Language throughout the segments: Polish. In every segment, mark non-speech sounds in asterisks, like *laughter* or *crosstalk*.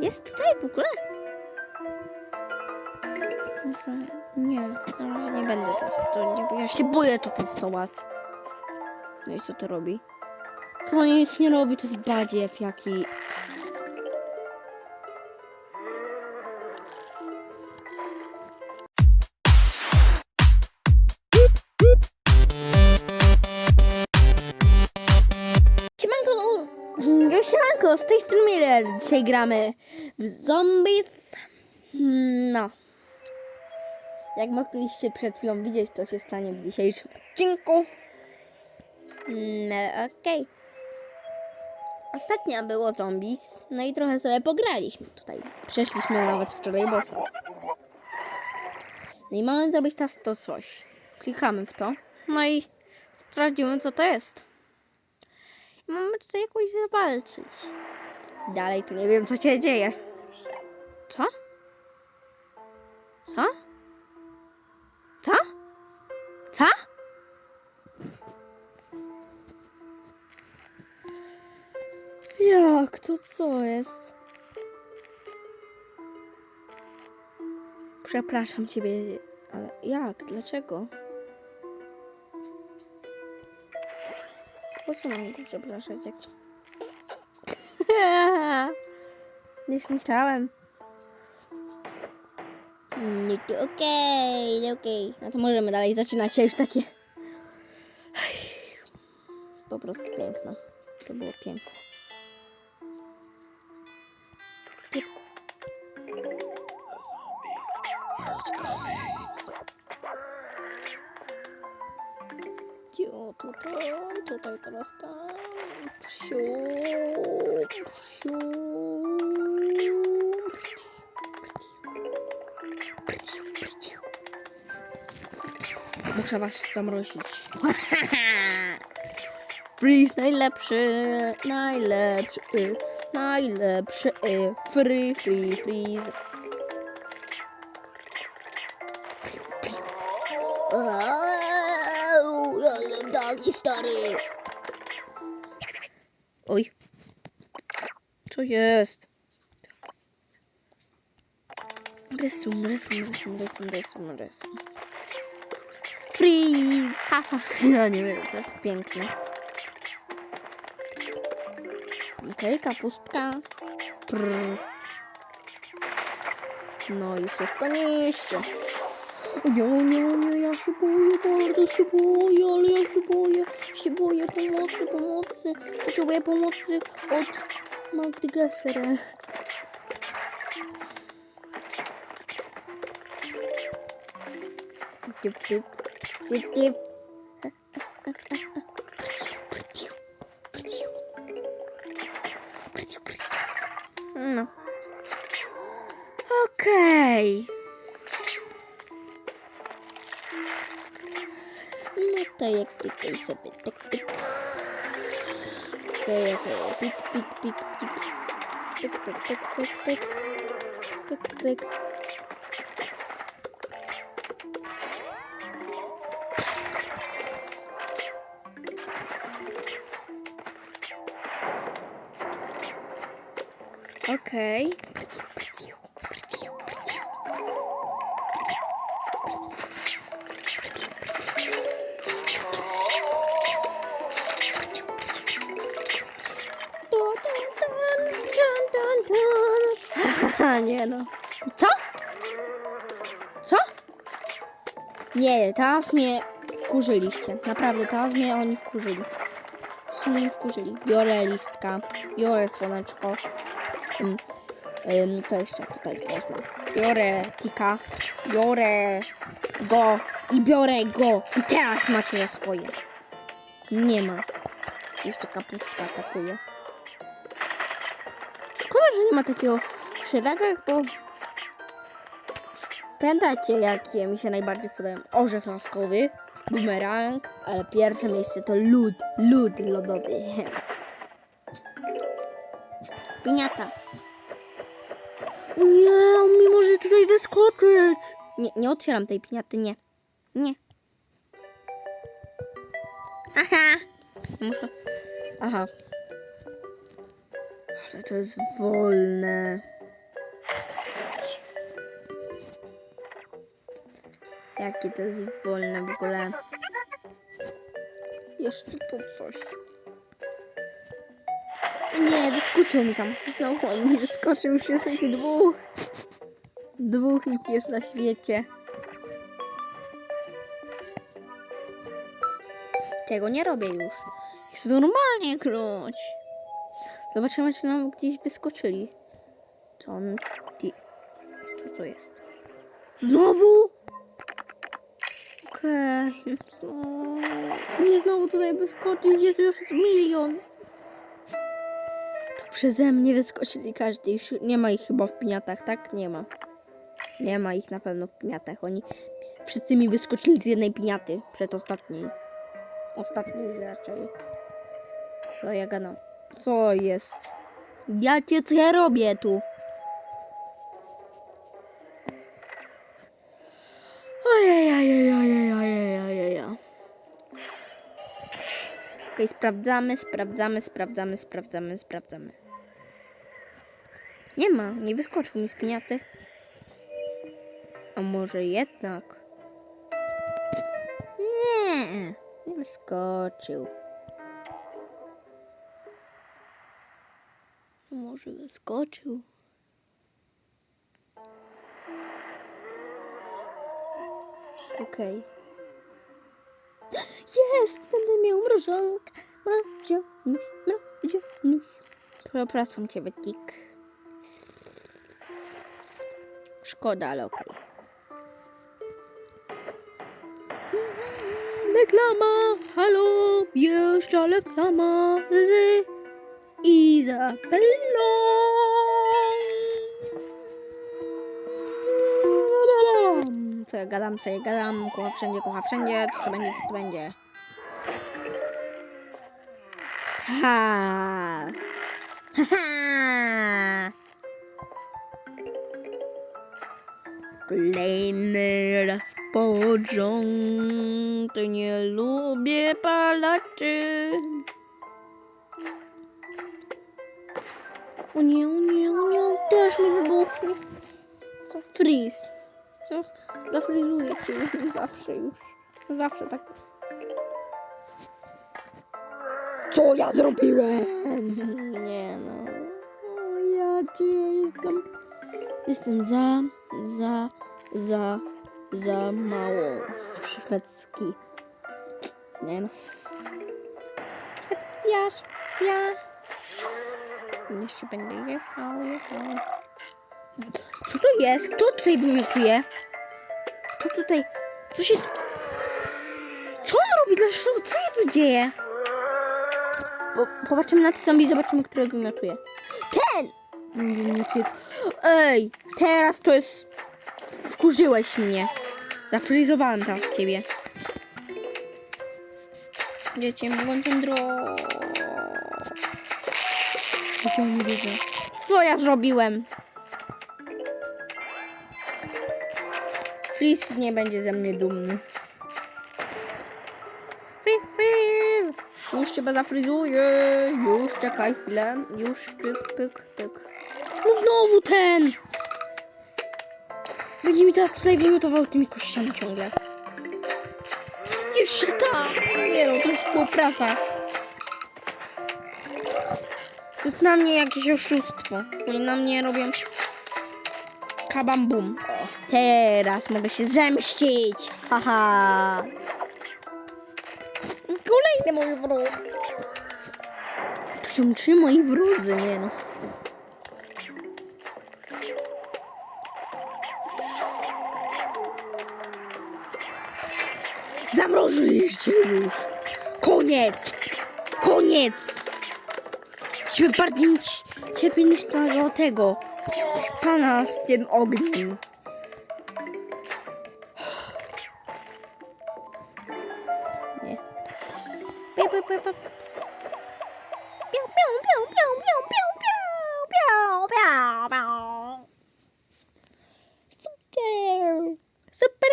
Jest tutaj w ogóle? Nie, na razie nie będę testować. Ja się boję to testować. No i co to robi? To nic nie robi, to jest badziew jaki. Siemanko, z tej strony Miller. Dzisiaj gramy w Zombies. No. Jak mogliście przed chwilą widzieć, co się stanie w dzisiejszym odcinku. No, okej. Ostatnio było Zombies, no i trochę sobie pograliśmy tutaj. Przeszliśmy nawet wczoraj bossa. No i mamy zrobić teraz to coś. Klikamy w to, no i sprawdzimy, co to jest. Mamy tutaj jakoś zawalczyć. Dalej tu nie wiem, co się dzieje. Co? Co? Co? Co? Jak to co jest? Przepraszam ciebie, ale jak? Dlaczego? Po co mam go przepraszać, jak... *laughs* Nie myślałem. Nie, to okej, okay, okej. No to możemy dalej zaczynać się już takie. Po prostu piękne. To było piękne. Cio, tutaj, teraz tam. Psiu, psiu. Muszę was zamrozić. *laughs* Freeze najlepszy, najlepszy, najlepszy. Free, free, freeze. Taki stary. Oj. Co jest? Rysum, rysum, rysum, rysum, rysum, rysum. Free! Haha, ja *laughs* nie wiem, to jest piękne. Okej, kapustka. Prr. No i wszystko niszczy. Nie, nie, nie, ja się bardzo się boję, ale ja się boję, się boję pomocy, pomocy. Potrzebuję pomocy od Magdy Gessera. Typ, typ, typ. No. Okej. No to jak tutaj sobie tak, tak. Okej, okej, pik, pik, pik, pik. Pik, pik, pik, pik, pik. Pik, pik. Okej. Nie no. Co? Co? Nie, teraz mnie wkurzyliście. Naprawdę, teraz mnie oni wkurzyli. Co mnie wkurzyli? Biorę listka, biorę słoneczko. Mm, ym, to jeszcze tutaj można. Biorę tika, biorę go i biorę go. I teraz macie swoje. Nie ma. Jeszcze kapustka atakuje. Szkoda, że nie ma takiego w szeregach, bo pamiętacie jakie mi się najbardziej podobają? Orzech laskowy, bumerang, ale pierwsze miejsce to lód, lód lodowy. *laughs* Piniata. Nie, on mi może tutaj wyskoczyć. Nie, nie otwieram tej piniaty, nie. Nie. Aha. Muszę. Aha. Ale to jest wolne. Jakie to jest wolne w ogóle. Jeszcze to coś. Nie, wyskoczył mi tam. Znowu on mi wyskoczył. Już jest ich dwóch. Dwóch ich jest na świecie. Tego nie robię już. Chcę normalnie grać. Zobaczymy, czy nam gdzieś wyskoczyli. Co on... Co to jest? Znowu? Okej. co? Nie znowu tutaj wyskoczyć. Jest już milion. To przeze mnie wyskoczyli każdy. Już nie ma ich chyba w piniatach, tak? Nie ma. Nie ma ich na pewno w piniatach. Oni wszyscy mi wyskoczyli z jednej piniaty. Przed ostatniej. Ostatniej raczej. Co ja gadam? Co jest? Ja cię co ja robię tu? Okej, sprawdzamy, sprawdzamy, sprawdzamy, sprawdzamy, sprawdzamy. Nie ma, nie wyskoczył mi z piniaty. A może jednak? Nie, nie wyskoczył. Może wyskoczył. Okej. Jest! Będę miał mrożonkę. Mrozioniuś, mrozioniuś. Przepraszam cię, Betik. Szkoda, ale okej. Reklama! Halo! Jeszcze reklama z Izabellą! Co ja gadam, co ja gadam, kocha wszędzie, kocha wszędzie, co to będzie, co to będzie. Ha! Kolejny raz porząd, nie lubię palaczy. O nie, o nie, o nie, też mi wybuchnie. Co freeze. Co? Zafrizuję cię *laughs* zawsze już. Zawsze tak. Co ja zrobiłem? *laughs* Nie no. Ja cię jestem. Jestem za, za, za, za mało szwedzki. Nie no. Szwecja, Szwecja. Jeszcze będę jechał, jechał. Co to jest? Kto tutaj wymiotuje? Kto tutaj? Co się... Co on robi? Co się tu dzieje? Po, popatrzymy na te zombie zobaczymy, który wymiotuje. Ten! Wymiotuje. Ej! Teraz to jest... Wkurzyłeś mnie. Zafryzowałem teraz ciebie. Dziecię, mogą cię dro... Co ja zrobiłem? Fris nie będzie ze mnie dumny. Już cię zafryzuję. Już, czekaj chwilę. Już, pyk, pyk, pyk. No znowu ten! Będzie mi teraz tutaj wymiotował tymi kościami ciągle. Jeszcze tak! Nie no, to jest współpraca. To jest na mnie jakieś oszustwo. Oni na mnie robią kabam bum. Teraz mogę się zemścić. Haha. Kolejny mój wróg. To są trzy moi wrodzy, nie no. Zamrożyliście już. Koniec. Koniec. Ciebie bardziej cierpię niż tego, tego pana z tym ogniem. Piu, piu, piu, piu. Piu, piu, piu, piu, piu. Super!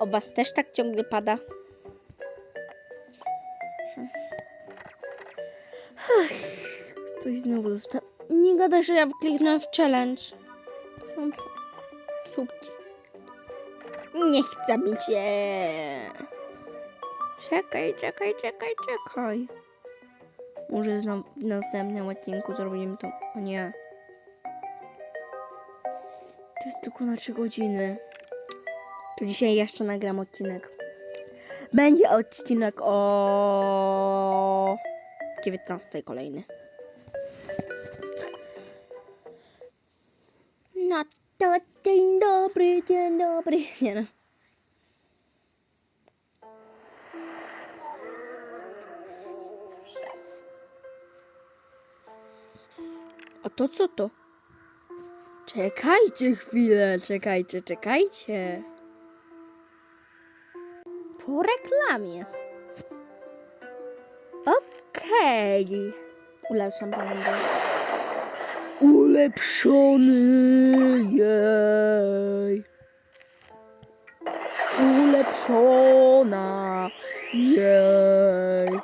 O was też tak ciągle pada? Coś znowu zostało. Nie gadaj, że ja kliknąłem w challenge. Subci. Nie chce mi się. Czekaj, czekaj, czekaj, czekaj. Może zna- w następnym odcinku zrobimy to. O nie. To jest tylko na 3 godziny. To dzisiaj jeszcze nagram odcinek. Będzie odcinek o 19 kolejny. Dobry, dzień dobry. *laughs* Nie no. A to co to? Czekajcie chwilę, czekajcie, czekajcie. Po reklamie. Okej. Ulepszam panem Ulepszony, jej. Ulepszona, jej.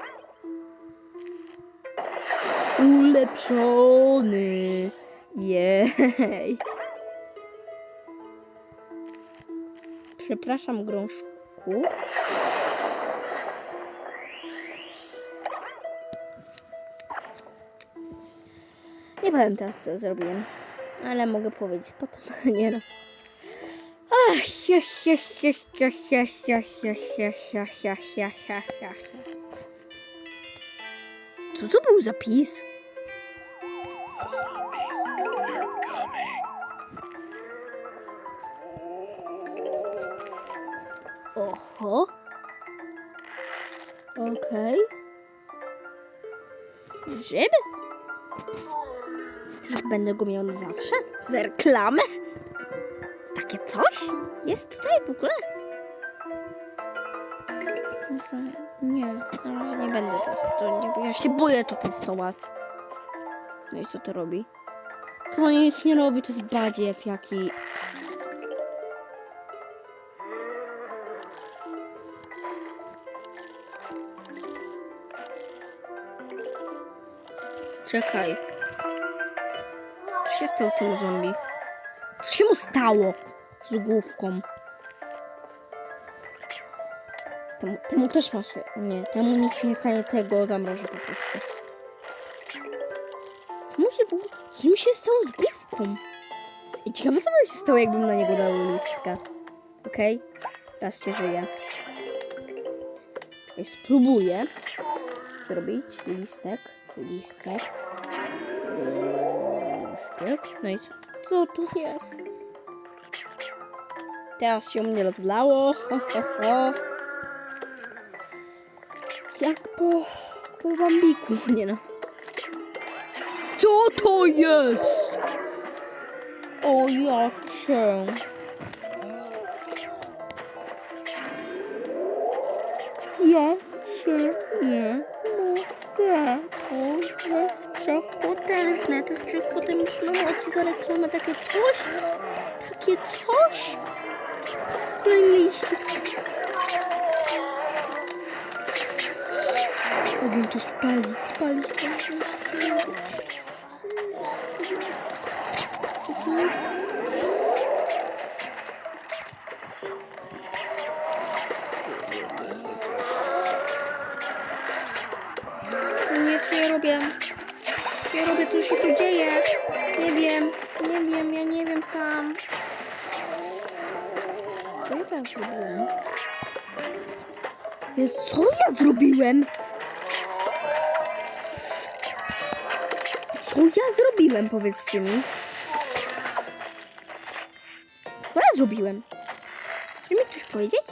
Ulepszony, jej. Przepraszam, grążku. Powiem teraz, co zrobiłem, ale mogę powiedzieć potem. Nie no. Co to był zapis? Oho. Okej. Grzyby? Będę go miał na zawsze? Z reklamy? Takie coś? Jest tutaj w ogóle? Nie, na razie nie będę testować. Ja się boję to testować. No i co to robi? To nic nie robi, to jest badziew jaki. Czekaj. Się stało temu zombie? Co się mu stało z główką? Temu, temu też ma się. Nie, temu nic się nie stanie, tego zamrożę po prostu. Się. Co mi się stało z główką? I ciekawe, co by się stało, jakbym na niego dał listkę. Okej? Raz cię żyje. Czekaj, spróbuję zrobić listek, listek. No i co, co tu jest? Teraz się mnie rozlało. Ho, ho, ho. Jak po, po bambiku, *laughs* nie no. Co to jest? O ja cię. Ja się nie przepotężne. To jest przepotężne. Chodzi za reklamę takie coś. Takie coś. Kolejny liścik. Ogień to spali. Spali. Nie, ja robię? Co się tu dzieje? Nie wiem. Nie wiem, ja nie wiem sam. Co ja zrobiłem? Jest, co ja zrobiłem? Co ja zrobiłem, powiedzcie mi? Co ja zrobiłem? Czy mi ktoś powiedzieć?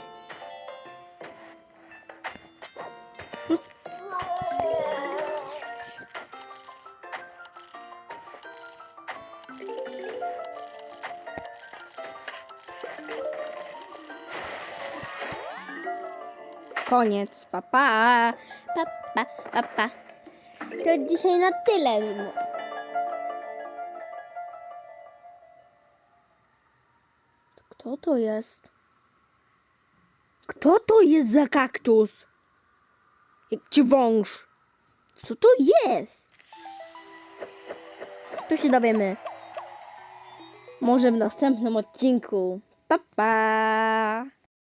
Koniec. Pa, pa. Pa, pa, pa, pa. To dzisiaj na tyle. Kto to jest? Kto to jest za kaktus? Jak ci wąż? Co to jest? To się dowiemy. Może w następnym odcinku. Pa, pa!